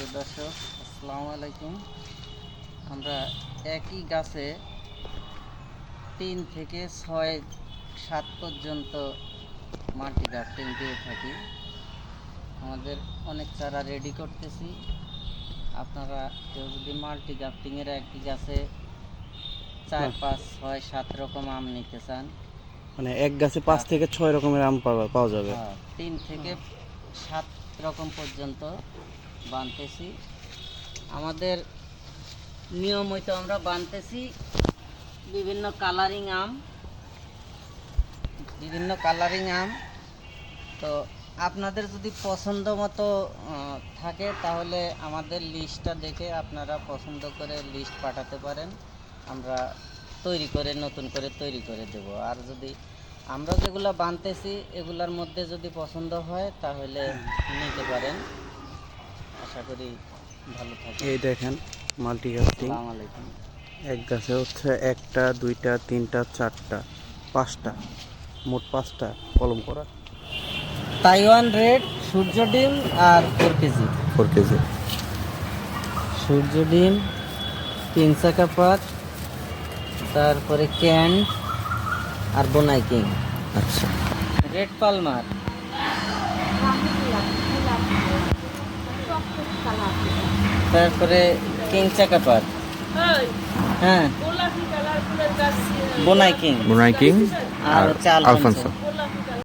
প্রিয় দর্শক আসসালামু আলাইকুম। আমরা একই গাছে তিন থেকে ছয় সাত পর্যন্ত মাটি গ্রাফটিং দিয়ে থাকি। আমাদের অনেক চারা রেডি করতেছি। আপনারা কেউ যদি মাল্টি গ্রাফটিংয়ের একই গাছে চার হ্যাঁ। পাঁচ ছয় সাত রকম আম নিতে চান মানে এক গাছে পাঁচ থেকে ছয় রকমের আম পাওয়া পাওয়া যাবে। হ্যাঁ, তিন থেকে সাত রকম পর্যন্ত বানতেছি। আমাদের নিয়ম নিয়মিত আমরা বানতেছি বিভিন্ন কালারিং আম। বিভিন্ন কালারিং আম। তো আপনাদের যদি পছন্দ মতো থাকে তাহলে আমাদের লিস্টটা দেখে আপনারা পছন্দ করে লিস্ট পাঠাতে পারেন। আমরা তৈরি করে, নতুন করে তৈরি করে দেব। আর যদি আমরা যেগুলো বানতেছি, এগুলার মধ্যে যদি পছন্দ হয় তাহলে নিতে পারেন। আশা করি ভালো থাকবে এই দেখেন মাল্টি গাছটি এক গাছে হচ্ছে একটা দুইটা তিনটা চারটা পাঁচটা মোট পাঁচটা কলম করা। তাইওয়ান রেড সূর্য ডিম আর ফোর কেজি। Four KG. সূর্য ডিম তিন চাকা পাত তারপরে ক্যান আর বোনাই কিং। আচ্ছা। Red Palmer. তারপরে কিং চাকা পাত হ্যাঁ। বোনাই কিং। বোনাই কিং আর চাল আলফানসো।